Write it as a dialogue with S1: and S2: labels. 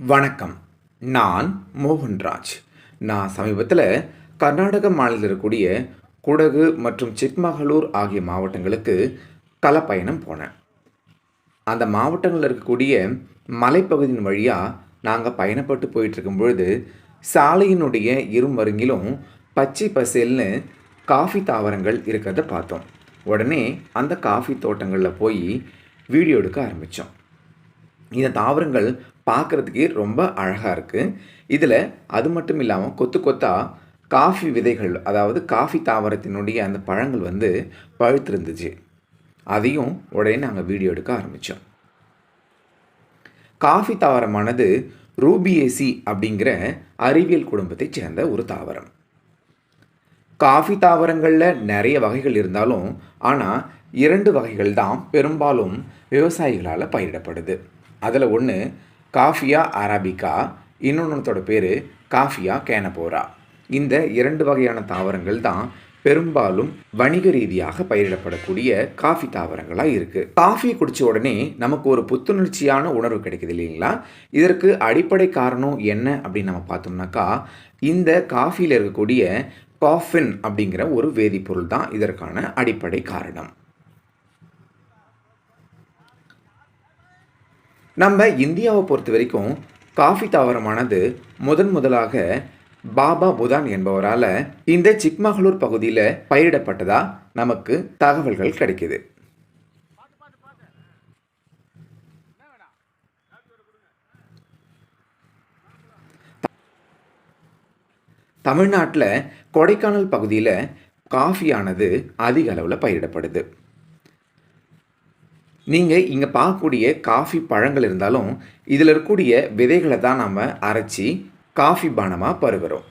S1: வணக்கம். நான் மோகன்ராஜ். நான் சமீபத்தில் கர்நாடக மாநிலத்தில் இருக்கக்கூடிய குடகு மற்றும் சிக்மகளூர் ஆகிய மாவட்டங்களுக்கு கலப்பயணம் போனேன். அந்த மாவட்டங்களில் இருக்கக்கூடிய மலைப்பகுதியின் வழியாக நாங்கள் பயணப்பட்டு போயிட்டு பொழுது சாலையினுடைய இருமருங்கிலும் பச்சை பசேல்னு காஃபி தாவரங்கள் இருக்கிறத பார்த்தோம். உடனே அந்த காஃபி தோட்டங்களில் போய் வீடியோ எடுக்க ஆரம்பித்தோம் இந்த தாவரங்கள் பார்க்குறதுக்கே ரொம்ப அழகாக இருக்குது இதில் அது மட்டும் இல்லாமல் கொத்து கொத்தாக காஃபி விதைகள் அதாவது காஃபி தாவரத்தினுடைய அந்த பழங்கள் வந்து பழுத்திருந்துச்சு. அதையும் உடனே நாங்கள் வீடியோ எடுக்க ஆரம்பித்தோம் காஃபி தாவரமானது ரூபியேசி அப்படிங்கிற அறிவியல் குடும்பத்தைச் சேர்ந்த ஒரு தாவரம். காஃபி தாவரங்களில் நிறைய வகைகள் இருந்தாலும் ஆனால் இரண்டு வகைகள் தான் பெரும்பாலும் விவசாயிகளால் பயிரிடப்படுது. அதில் ஒன்று காஃபியா அராபிகா? இன்னொன்றத்தோட பேர் காஃபியா கேனபோரா. இந்த இரண்டு வகையான தாவரங்கள் தான் பெரும்பாலும் வணிக ரீதியாக பயிரிடப்படக்கூடிய காஃபி தாவரங்களாக இருக்குது காஃபி குடித்த உடனே நமக்கு ஒரு புத்துணர்ச்சியான உணர்வு கிடைக்குது இல்லைங்களா? இதற்கு அடிப்படை காரணம் என்ன அப்படின்னு நம்ம பார்த்தோம்னாக்கா இந்த காஃபியில் இருக்கக்கூடிய காஃபின் அப்படிங்கிற ஒரு வேதிப்பொருள் தான் இதற்கான அடிப்படை காரணம். நம்ம இந்தியாவை பொறுத்த வரைக்கும் காஃபி தாவரமானது முதன் முதலாக பாபா புதான் என்பவரால் இந்த சிக்மகளூர் பகுதியில் பயிரிடப்பட்டதா நமக்கு தகவல்கள் கிடைக்குது. தமிழ்நாட்டில் கொடைக்கானல் பகுதியில் காஃபியானது அதிக அளவில் பயிரிடப்படுது. நீங்கள் இங்கே பார்க்கக்கூடிய காஃபி பழங்கள் இருந்தாலும் இதில் இருக்கக்கூடிய விதைகளை தான் நம்ம அரைச்சி காஃபி பானமாக பருகிறோம்.